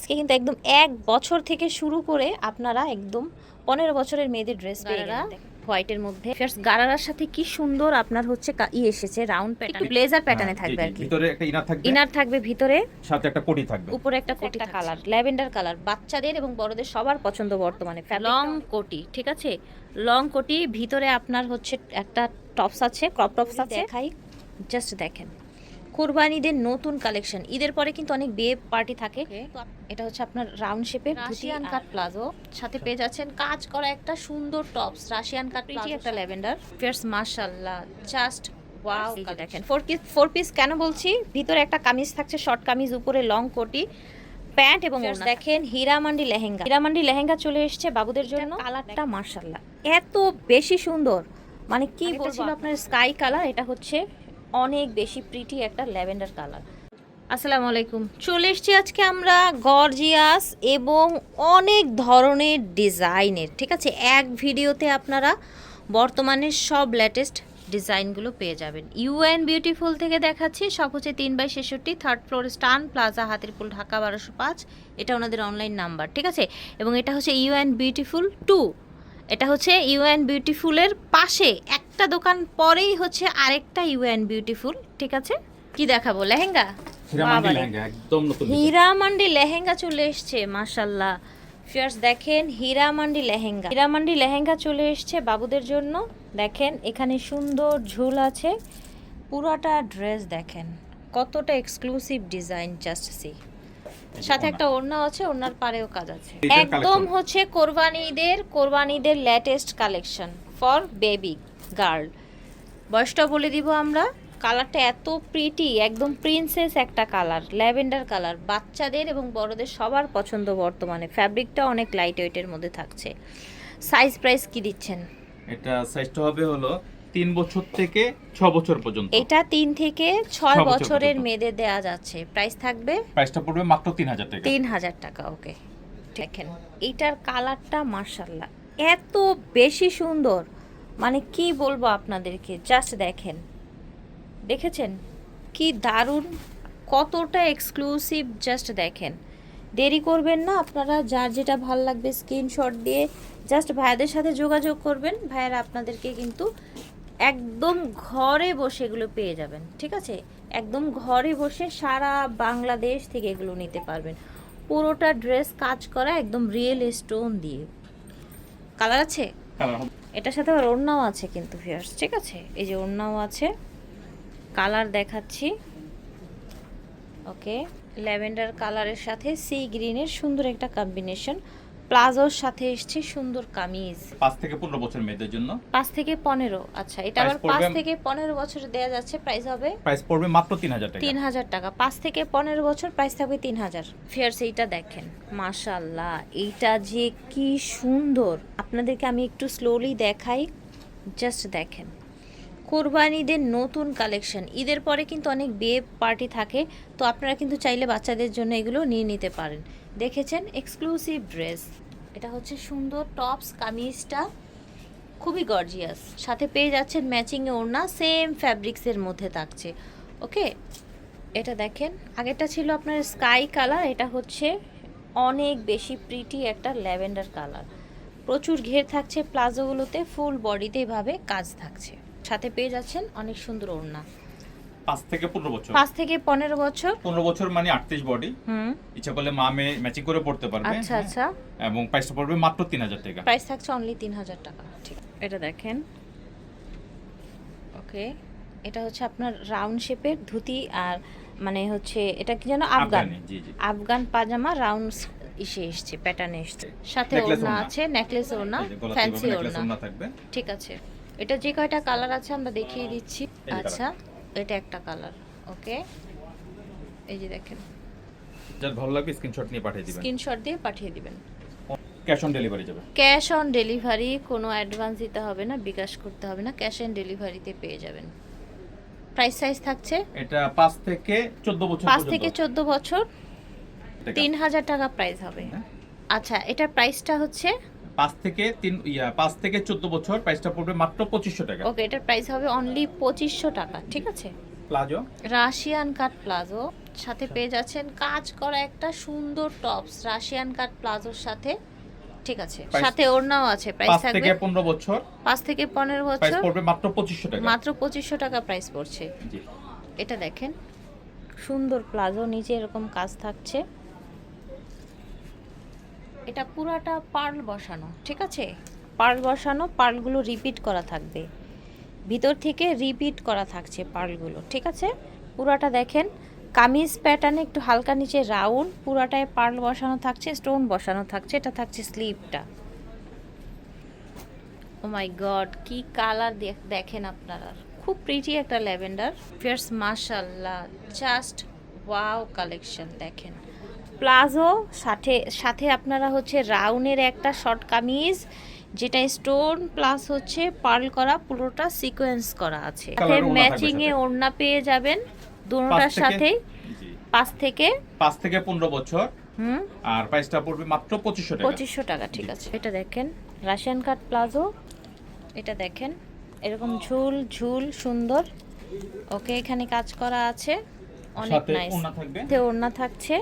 আজকে কিন্তু একদম এক বছর থেকে শুরু করে আপনারা একদম পনেরো বছরের মেয়েদের ড্রেস পেয়ে হোয়াইটের মধ্যে। ফার্স্ট গারারার সাথে কি সুন্দর আপনার হচ্ছে ই এসেছে রাউন্ড প্যাটার্ন ব্লেজার প্যাটার্নে থাকবে আর কি। ভিতরে একটা ইনার থাকবে ইনার থাকবে ভিতরে। সাথে একটা কোটি থাকবে। উপরে একটা কোটি কালার ল্যাভেন্ডার কালার বাচ্চাদের এবং বড়দের সবার পছন্দ বর্তমানে লং কোটি ঠিক আছে? লং কোটি ভিতরে আপনার হচ্ছে একটা টপস আছে ক্রপ টপস আছে। দেখাই। জাস্ট দেখেন। কোরবানিদের নতুন কালেকশন। ঈদের পরে কিন্তু অনেক বিয়ে পার্টি থাকে। এটা হচ্ছে আপনার রাউন্ড শেপের রাশিয়ান কাট প্লাজো। সাথে পেয়ে যাচ্ছেন কাজ করা একটা সুন্দর টপস রাশিয়ান কাট প্রিটি একটা ল্যাভেন্ডার। ফিয়ার্স মাশাআল্লাহ জাস্ট ওয়াও দেখেন ফোর পিস ফোর পিস কেন বলছি? ভিতরে একটা কামিজ থাকছে শর্ট কামিজ উপরে লং কোটি প্যান্ট এবং। দেখেন। হীরামান্ডি লেহেঙ্গা। হীরামান্ডি লেহেঙ্গা চলে এসেছে বাবুদের জন্য। কালারটা মার্শাল্লাহ এত বেশি সুন্দর। মানে কি বলছিল আপনার স্কাই কালার এটা হচ্ছে অনেক বেশি প্রিটি একটা ল্যাভেন্ডার কালার। আসসালামু আলাইকুম। চলে এসেছি আজকে আমরা গর্জিয়াস এবং অনেক ধরনের ডিজাইনের, ঠিক আছে? এক ভিডিওতে আপনারা বর্তমানে সব লেটেস্ট ডিজাইনগুলো পেয়ে যাবেন। ইউএন বিউটিফুল থেকে দেখাচ্ছি সব হচ্ছে তিন বাই ছেষট্টি থার্ড ফ্লোর স্টান প্লাজা হাতিরপুল, ঢাকা বারোশো পাঁচ। এটা ওনাদের অনলাইন নাম্বার ঠিক আছে? এবং এটা হচ্ছে ইউএন বিউটিফুল টু এটা হচ্ছে ইউএন বিউটিফুলের পাশে একটা দোকান পরেই হচ্ছে আরেকটা ইউএন বিউটিফুল ঠিক আছে? কি দেখাবো? লেহেঙ্গা? হিরামান্ডি। লেহেঙ্গা চলে এসছে মাশাল্লাহ ফিয়ার্স দেখেন হীরামান্ডি লেহেঙ্গা। হীরামান্ডি লেহেঙ্গা চলে এসছে বাবুদের জন্য। দেখেন এখানে সুন্দর ঝুল আছে। পুরাটা ড্রেস দেখেন কতটা এক্সক্লুসিভ ডিজাইন জাস্ট সি সাথে একটা ওড়না আছে ওড়নার পারেও কাজ আছে। একদম। হচ্ছে কোরবানিদের কোরবানিদের latest collection for baby girl বয়সটা বলে দিব আমরা কালারটা এত প্রিটি একদম প্রিন্সেস একটা কালার ল্যাভেন্ডার কালার বাচ্চাদের এবং বড়দের সবার পছন্দ বর্তমানে। ফ্যাব্রিকটা অনেক লাইট ওয়েটের মধ্যে থাকছে। সাইজ প্রাইস কি দিচ্ছেন? এটা সাইজটা হবে হলো তিন বছর থেকে ছ বছর পর্যন্ত। এটা তিন থেকে ছয় বছরের মেয়েদের দেয়া যাচ্ছে। প্রাইস থাকবে? প্রাইসটা পড়বে মাত্র তিন হাজার টাকা। তিন হাজার টাকা ওকে দেখেন এইটার কালারটা মার্শাল্লাহ এত বেশি সুন্দর। মানে কি বলব আপনাদেরকে? জাস্ট দেখেন। দেখেছেন? কি দারুণ, কতটা এক্সক্লুসিভ জাস্ট দেখেন। দেরি করবেন না, আপনারা যার যেটা ভালো লাগবে স্ক্রিনশট দিয়ে জাস্ট ভাইয়াদের সাথে যোগাযোগ করবেন। ভাইয়ারা আপনাদেরকে কিন্তু একদম ঘরে বসে এগুলো পেয়ে যাবেন, ঠিক আছে? একদম ঘরে বসে সারা বাংলাদেশ থেকে এগুলো নিতে পারবেন। পুরোটা ড্রেস কাজ করা একদম রিয়েল স্টোন দিয়ে। কালার আছে? এটার সাথে আবার ওড়নাও আছে কিন্তু ফিয়ার্স ঠিক আছে? এই যে ওড়নাও আছে কালার দেখাচ্ছি। ওকে ল্যাভেন্ডার কালারের সাথে সি গ্রিনের সুন্দর একটা কম্বিনেশন প্লাজোর সাথে এসছে সুন্দর কামিজ। পাঁচ থেকে পনেরো বছর মেয়েদের জন্য। পাঁচ থেকে পনেরো আচ্ছা এটা আবার পাঁচ থেকে পনেরো বছর দেওয়া যাচ্ছে প্রাইস হবে প্রাইস পড়বে মাত্র তিন হাজার টাকা। তিন হাজার টাকা। পাঁচ থেকে পনেরো বছর প্রাইস থাকবে তিন হাজার। ফিয়ার্স এইটা দেখেন মাশাল্লাহ এইটা যে কি সুন্দর। আপনাদেরকে আমি একটু স্লোলি দেখাই জাস্ট দেখেন। কোরবানিদের নতুন কালেকশন ঈদের পরে কিন্তু অনেক বিয়ে পার্টি থাকে, তো আপনারা কিন্তু চাইলে বাচ্চাদের জন্য এগুলো নিয়ে নিতে পারেন। দেখেছেন? এক্সক্লুসিভ ড্রেস এটা হচ্ছে সুন্দর টপস কামিজটা খুবই গর্জিয়াস সাথে পেয়ে যাচ্ছেন ম্যাচিং ওড়না সেম ফ্যাব্রিক্সের মধ্যে থাকছে। ওকে এটা দেখেন। আগেরটা ছিল আপনার স্কাই কালার এটা হচ্ছে অনেক বেশি প্রিটি একটা ল্যাভেন্ডার কালার প্রচুর ঘের থাকছে প্লাজোগুলোতে ফুল বডিতে এভাবে কাজ থাকছে। সাথে পেয়ে যাচ্ছেন অনেক সুন্দর ওড়না। পাঁচ থেকে পনেরো বছর। পাঁচ থেকে পনেরো বছর। পনেরো বছর মানে আটত্রিশ বডি ইচ্ছা করলে মা মেয়ে ম্যাচিং করে পড়তে পারবে আচ্ছা হ্যাঁ। আচ্ছা। এবং প্রাইসটা পড়বে মাত্র তিন হাজার টাকা। প্রাইস থাকছে অনলি তিন হাজার টাকা। ঠিক। এটা দেখেন। ওকে এটা হচ্ছে আপনার রাউন্ড শেপের ধুতি আর মানে হচ্ছে এটা কি যেন আফগান। আফগানি, পাজামা রাউন্ড ইসে এসছে প্যাটার্নে এসছে। সাথে ওড়না। আছে নেকলেস ওড়না ফ্যান্সি ওড়না। ঠিক আছে। এটা যে কয়টা কালার আছে আমরা দেখিয়ে দিচ্ছি। আচ্ছা এটা একটা কালার ওকে? এই যে দেখেন। যার ভালো লাগবে স্ক্রিনশট নিয়ে পাঠিয়ে দিবেন। স্ক্রিনশট দিয়ে পাঠিয়ে দিবেন। ক্যাশ অন ডেলিভারি যাবে। ক্যাশ অন ডেলিভারি কোনো অ্যাডভান্স দিতে হবে না বিকাশ করতে হবে না ক্যাশ অন ডেলিভারিতে পেয়ে যাবেন। প্রাইস সাইজ থাকছে? এটা পাঁচ থেকে চোদ্দ বছর পাঁচ পর্যন্ত। থেকে চোদ্দ বছর। টাকা। তিন হাজার টাকা প্রাইস হবে। হ্যাঁ। আচ্ছা এটার প্রাইসটা হচ্ছে পাঁচ থেকে তিন ইয়া পাঁচ থেকে চোদ্দ বছর প্রাইসটা পড়বে মাত্র পঁচিশশো টাকা। ওকে এটার প্রাইস হবে অনলি পঁচিশশো টাকা ঠিক আছে? প্লাজো রাশিয়ান কাট প্লাজো সাথে পেয়ে যাচ্ছেন কাজ করা একটা সুন্দর টপস রাশিয়ান কাট প্লাজোর সাথে ঠিক আছে? সাথে ওড়নাও আছে প্রাইস থাকবে থেকে পনেরো বছর। পাঁচ থেকে পনেরো প্রাইস বছর পড়বে মাত্র পঁচিশশো টাকা। মাত্র পঁচিশশো টাকা প্রাইস পড়ছে। জি। এটা দেখেন সুন্দর প্লাজো নিচে এরকম কাজ থাকছে। এটা পুরাটা পার্ল বসানো, ঠিক আছে? পার্ল বসানো, পার্লগুলো রিপিট করা থাকবে। ভিতর থেকে রিপিট করা থাকছে পার্লগুলো, ঠিক আছে? পুরাটা দেখেন, কামিজ প্যাটার্নে একটু হালকা নিচে রাউন্ড পুরাটায় পার্ল বসানো থাকছে স্টোন বসানো থাকছে, এটা থাকছে স্লিপটা ও মাই গড কি কালার দেখেন আপনারা। খুব প্রিটি একটা ল্যাভেন্ডার ফিয়ার্স মাশাল্লাহ জাস্ট ওয়াও কালেকশন দেখেন। প্লাজো সাথে সাথে আপনারা হচ্ছে রাউনের একটা শর্ট কামিজ যেটা স্টোন প্লাস হচ্ছে পার্ল করা পুরোটা সিকোয়েন্স করা আছে। ম্যাচিং এ ওড়না পেয়ে যাবেন দুটোটার সাথেই। পাঁচ থেকে? পাঁচ থেকে পনেরো বছর। আর প্রাইসটা পড়বে মাত্র পঁচিশশো টাকা। পঁচিশশো টাকা ঠিক আছে। এটা দেখেন রাশিয়ান কাট প্লাজো। এটা দেখেন এরকম ঝুল ঝুল সুন্দর। ওকে এখানে কাজ করা আছে। অনেক নাইস থাকবে। ওড়না থাকছে।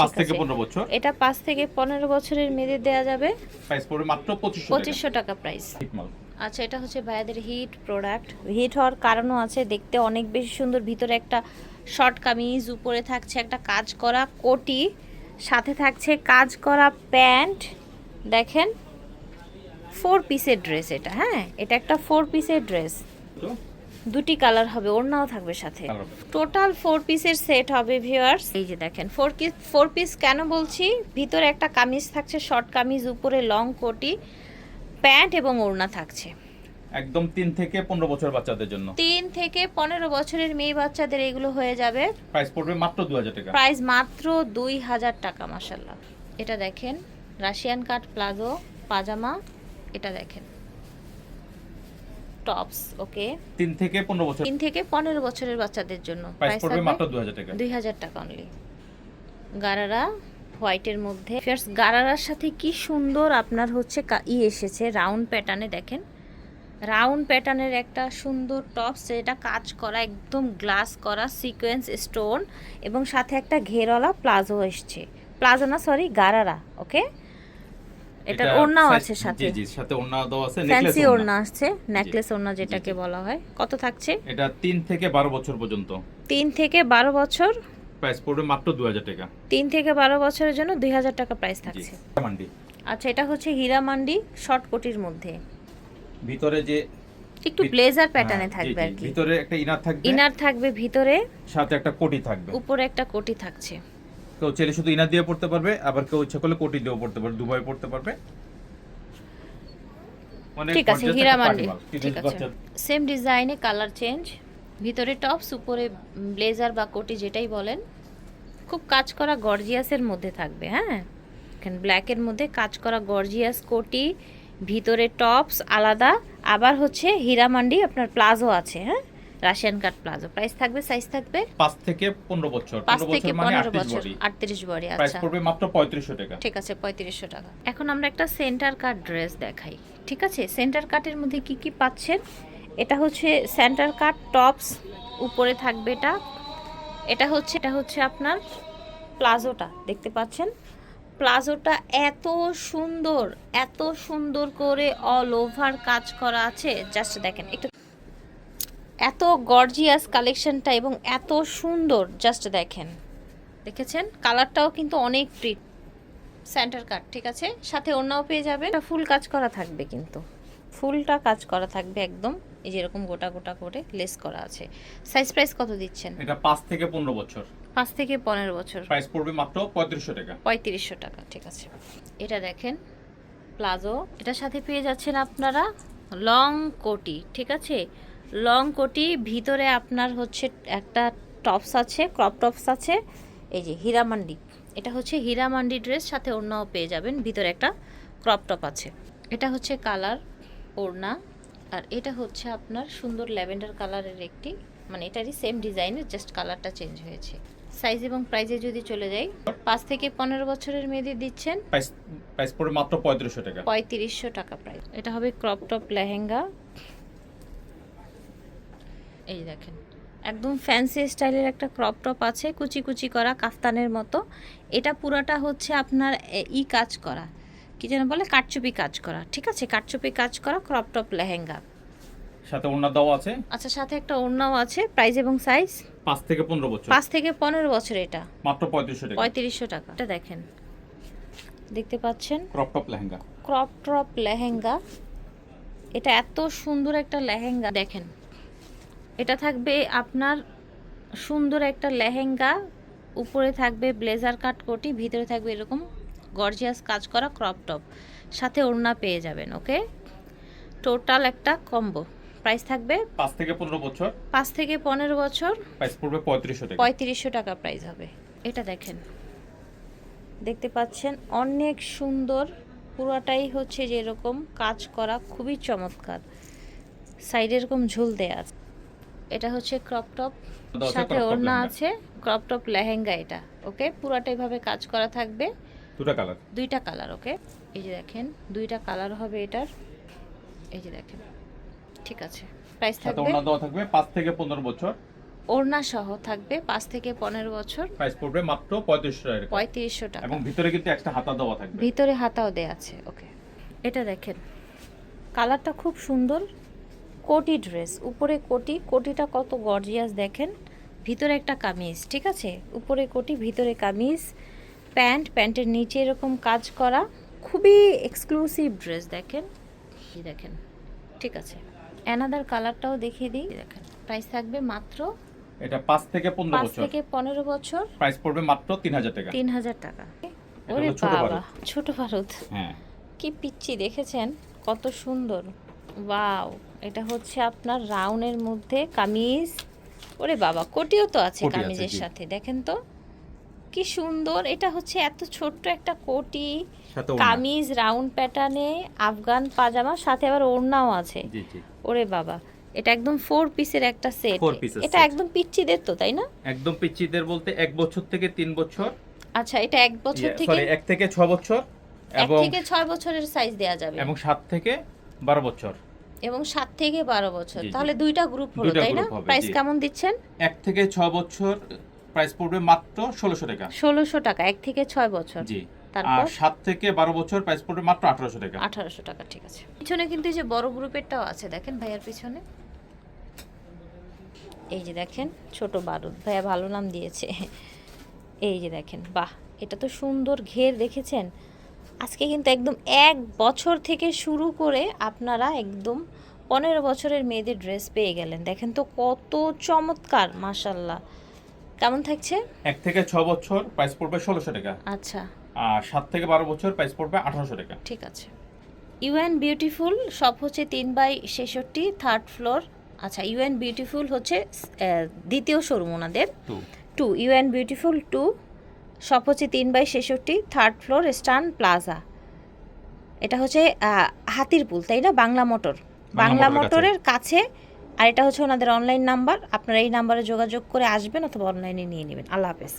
পাঁচ থেকে আছে। পনেরো বছর? এটা পাঁচ থেকে পনেরো বছরের মেয়েদের দেওয়া যাবে। প্রাইস পড়বে মাত্র পঁচিশশো টাকা। প্রাইস আচ্ছা এটা হচ্ছে ভাইয়াদের হিট প্রোডাক্ট হিট হওয়ার কারণও আছে দেখতে অনেক বেশি সুন্দর। ভিতরে একটা শর্ট কামিজ উপরে থাকছে একটা কাজ করা কোটি সাথে থাকছে কাজ করা প্যান্ট। দেখেন ফোর পিসের ড্রেস এটা হ্যাঁ? এটা একটা ফোর পিসের ড্রেস দুটি কালার হবে ওড়নাও থাকবে সাথে। টোটাল ফোর পিসের সেট হবে ভিউয়ার্স এই যে দেখেন ফোর পিস ফোর পিস কেন বলছি? ভিতরে একটা কামিজ থাকছে শর্ট কামিজ উপরে লং কোটি প্যান্ট এবং ওড়না থাকছে। একদম তিন থেকে পনেরো বছর বাচ্চাদের জন্য। তিন থেকে পনেরো বছরের মেয়ে বাচ্চাদের এগুলো হয়ে যাবে। প্রাইস পড়বে মাত্র দু হাজার টাকা। প্রাইস মাত্র দুই হাজার টাকা মাসাল্লাহ এটা দেখেন রাশিয়ান কাট প্লাজো পাজামা এটা দেখেন। টপস ওকে তিন থেকে পনেরো বছর। তিন থেকে পনেরো বছরের বাচ্চাদের জন্য। প্রাইস পড়বে মাত্র থাকবে দু হাজার টাকা। দুই হাজার টাকা অনলি গারারা হোয়াইটের মধ্যে। ফার্স্ট গারারার সাথে কি সুন্দর আপনার হচ্ছে ই এসেছে রাউন্ড প্যাটার্নে দেখেন। রাউন্ড প্যাটার্নের একটা সুন্দর টপস যেটা কাজ করা একদম গ্লাস করা সিকোয়েন্স স্টোন এবং সাথে একটা ঘেরওয়ালা প্লাজো এসছে। প্লাজো না সরি গারারা ওকে এটা ওড়নাও আছে সাথে। জি জি সাথে ওড়না দেওয়া আছে নেকলেস ওড়না। আসছে নেকলেস ওড়না যেটাকে বলা হয়। কত থাকছে? এটা তিন থেকে বারো বছর পর্যন্ত। তিন থেকে বারো বছর? প্রাইস পড়বে মাত্র দু হাজার টাকা। তিন থেকে বারো বছরের জন্য দুই হাজার টাকা প্রাইস থাকছে। মান্ডি আচ্ছা এটা হচ্ছে হীরা মান্ডি শর্ট কোটির মধ্যে। ভিতরে যে একটু ব্লেজার প্যাটার্নে থাকবে আর কি। ভিতরে একটা ইনার থাকবে। ইনার থাকবে ভিতরে। সাথে একটা কোটি থাকবে। উপরে একটা কোটি থাকছে। কেউ ছেলে শুধু ইনার দিয়ে পড়তে পারবে আবার কেউ ইচ্ছা করলে কোটি দিয়েও পড়তে পারবে দুবাই পড়তে পারবে। ঠিক আছে হীরা মান্ডি ঠিক আছে। সেম ডিজাইনে কালার চেঞ্জ ভিতরে টপস উপরে ব্লেজার বা কোটি যেটাই বলেন খুব কাজ করা গর্জিয়াসের মধ্যে থাকবে হ্যাঁ? এখানে ব্ল্যাকের মধ্যে কাজ করা গর্জিয়াস কোটি ভিতরে টপস আলাদা আবার হচ্ছে হীরামান্ডি আপনার প্লাজো আছে হ্যাঁ? Russian cut palazzo. প্রাইস থাকবে সাইজ থাকবে? পাঁচ থেকে পনেরো বছর। পাঁচ থেকে বছর মানে পনেরো আটত্রিশ বছর বডি। আটত্রিশ বডি প্রাইস আচ্ছা। পড়বে মাত্র পঁয়ত্রিশশো টাকা। ঠিক আছে পঁয়ত্রিশশো টাকা। এখন আমরা একটা সেন্টার কাট ড্রেস দেখাই। ঠিক আছে সেন্টার কাটের মধ্যে কি কি পাচ্ছেন? এটা হচ্ছে সেন্টার কাট টপস উপরে থাকবে এটা। এটা হচ্ছে এটা হচ্ছে আপনার প্লাজোটা দেখতে পাচ্ছেন? প্লাজোটা এত সুন্দর এত সুন্দর করে অল ওভার কাজ করা আছে। জাস্ট দেখেন একটু এত গর্জিয়াস কালেকশনটা এবং এত সুন্দর জাস্ট দেখেন। দেখেছেন? কালারটাও কিন্তু অনেক প্রিট সেন্টার কাট ঠিক আছে? সাথে ওড়নাও পেয়ে যাবে এটা ফুল কাজ করা থাকবে কিন্তু। ফুলটা কাজ করা থাকবে একদম। এই যে এরকম গোটা গোটা করে লেস করা আছে। সাইজ প্রাইস কত দিচ্ছেন? এটা পাঁচ থেকে পনেরো বছর। পাঁচ থেকে পনেরো বছর। প্রাইস পড়বে মাত্র পঁয়ত্রিশশো টাকা। পঁয়ত্রিশশো টাকা ঠিক আছে। এটা দেখেন প্লাজো এটার সাথে পেয়ে যাচ্ছেন আপনারা লং কোটি ঠিক আছে? লং কোটি ভিতরে আপনার হচ্ছে একটা টপস আছে ক্রপ টপস আছে এই যে হীরামান্ডি। এটা হচ্ছে হীরামান্ডি ড্রেস সাথে ওড়নাও পেয়ে যাবেন ভিতরে একটা ক্রপ টপ আছে। এটা হচ্ছে কালার ওড়না আর এটা হচ্ছে আপনার সুন্দর ল্যাভেন্ডার কালারের একটি মানে এটারই সেম ডিজাইনের জাস্ট কালারটা চেঞ্জ হয়েছে। সাইজ এবং প্রাইজে যদি চলে যাই পাঁচ থেকে পনেরো বছরের মেয়েদের দিচ্ছেন। প্রাইস প্রাইস মাত্র পঁয়ত্রিশশো টাকা। পঁয়ত্রিশশো টাকা প্রাইস এটা হবে ক্রপ টপ লেহেঙ্গা। এই দেখেন। একদম ফ্যান্সি স্টাইলের একটা ক্রপ টপ আছে কুচি কুচি করা কাফতানের মতো। এটা পুরোটা হচ্ছে আপনার ই কাজ করা। কি যেন বলে? কাটচুপি কাজ করা। ঠিক আছে? কাটচুপি কাজ করা ক্রপ টপ লেহেঙ্গা। সাথে ওনার দেওয়া আছে? আচ্ছা সাথে একটা ওড়নাও আছে প্রাইস এবং সাইজ পাঁচ থেকে পনেরো বছর। পাঁচ থেকে পনেরো বছর এটা। মাত্র পঁয়ত্রিশশো টাকা। পঁয়ত্রিশশো টাকা। এটা দেখেন। দেখতে পাচ্ছেন? Crop top lehenga. Crop top lehenga. এটা এত সুন্দর একটা লেহেঙ্গা। দেখেন। এটা থাকবে আপনার সুন্দর একটা লেহেঙ্গা উপরে থাকবে ব্লেজার কাট কোটি ভিতরে থাকবে এরকম গর্জিয়াস কাজ করা ক্রপ টপ সাথে ওড়না পেয়ে যাবেন ওকে? টোটাল একটা কম্বো প্রাইস থাকবে পাঁচ থেকে পনেরো বছর। পাঁচ থেকে পনেরো বছর। প্রাইস পড়বে পঁয়ত্রিশশো টাকা। পঁয়ত্রিশশো টাকা প্রাইস হবে এটা দেখেন। দেখতে পাচ্ছেন অনেক সুন্দর পুরোটাই হচ্ছে যে এরকম কাজ করা খুবই চমৎকার। সাইডে এরকম ঝুল দেয়া আছে। এটা হচ্ছে ক্রপ টপ সাথে ওড়না আছে ক্রপ টপ লেহেঙ্গা এটা ওকে পুরাটা এইভাবে কাজ করা থাকবে। দুটা কালার দুইটা কালার ওকে এই যে দেখেন দুইটা কালার হবে এটার। এই যে দেখেন ঠিক আছে প্রাইস থাকবে। ওনার দেওয়া থাকবে পাঁচ থেকে পনেরো বছর। ওড়না সহ থাকবে পাঁচ থেকে পনেরো বছর। প্রাইস পড়বে মাত্র পঁয়ত্রিশশো টাকা। পঁয়ত্রিশশো টাকা। এবং ভিতরে কিন্তু একটা হাতা দেওয়া থাকবে। ভিতরে হাতাও দেয়া আছে ওকে এটা দেখেন কালারটা খুব সুন্দর। কোটি ড্রেস উপরে কোটি কোটিটা কত গর্জিয়াস দেখেন ভিতরে একটা কামিজ ঠিক আছে? উপরে কোটি ভিতরে কামিজ প্যান্ট প্যান্টের নিচে এরকম কাজ করা খুবই এক্সক্লুসিভ ড্রেস দেখেন দেখেন ঠিক আছে? অ্যানাদার কালারটাও দেখিয়ে দিই দেখেন প্রাইস থাকবে মাত্র এটা পাঁচ থেকে পনেরো পাঁচ বছর। থেকে পনেরো বছর। প্রাইস পড়বে মাত্র তিন হাজার টাকা। তিন হাজার টাকা। ওরে ছোট বাবা ছোট ভারত। হ্যাঁ। কি পিচ্ছি দেখেছেন কত সুন্দর। ওয়াও এটা হচ্ছে আপনার রাউনের মধ্যে কামিজ। ওরে বাবা কোটিও তো আছে কামিজের সাথে দেখেন তো। কি সুন্দর এটা হচ্ছে এত ছোট্ট একটা কোটি। কামিজ রাউন্ড প্যাটার্নে আফগান পাজামা সাথে আবার ওড়নাও আছে। ওরে বাবা এটা একদম ফোর পিসের একটা সেট এটা একদম পিচ্চিদের তো তাই না? একদম পিচ্চিদের বলতে এক বছর থেকে তিন বছর। আচ্ছা এটা এক বছর থেকে এক থেকে ছ বছর এক থেকে ছয় বছরের সাইজ দেয়া যাবে। এবং সাত থেকে বারো বছর। এবং সাত থেকে বারো বছর। তাহলে দুইটা গ্রুপ হলো তাই না? প্রাইস কেমন দিচ্ছেন? এক থেকে ছ বছর প্রাইস পড়বে মাত্র ষোলোশো টাকা। ষোলোশো টাকা এক থেকে ছয় বছর। জি। তারপর? আর সাত থেকে বারো বছর প্রাইস পড়বে মাত্র আঠারোশো টাকা। আঠারোশো টাকা ঠিক আছে। পিছনে কিন্তু এই যে বড় গ্রুপেরটাও আছে দেখেন ভাইয়ার পিছনে। এই যে দেখেন ছোট বারুদ। ভাইয়া ভালো নাম দিয়েছে। এই যে দেখেন বাহ এটা তো সুন্দর ঘের দেখেছেন? আজকে কিন্তু একদম এক বছর থেকে শুরু করে আপনারা একদম পনেরো বছরের মেয়েদের ড্রেস পেয়ে গেলেন। দেখেন তো কত চমৎকার মাশাল্লাহ কেমন থাকছে? এক থেকে ছ বছর প্রাইস পড়বে ষোলোশো টাকা। আচ্ছা। আর সাত থেকে বারো বছর প্রাইস পড়বে আঠারোশো টাকা। ঠিক আছে। ইউএন বিউটিফুল সব হচ্ছে তিন বাই ছেষট্টি থার্ড ফ্লোর আচ্ছা ইউএন বিউটিফুল হচ্ছে দ্বিতীয় শোরুম ওনাদের। Two two UN beautiful two হচ্ছে তিন বাই ছেষট্টি থার্ড ফ্লোর স্টান প্লাজা। এটা হচ্ছে হাতিরপুল তাই না? বাংলা মোটর। বাংলা মোটরের কাছে। মোটরের কাছে। আর এটা হচ্ছে ওনাদের অনলাইন নাম্বার আপনারা এই নাম্বারে যোগাযোগ করে আসবেন অথবা অনলাইনে নিয়ে নেবেন। আল্লাহ হাফেজ।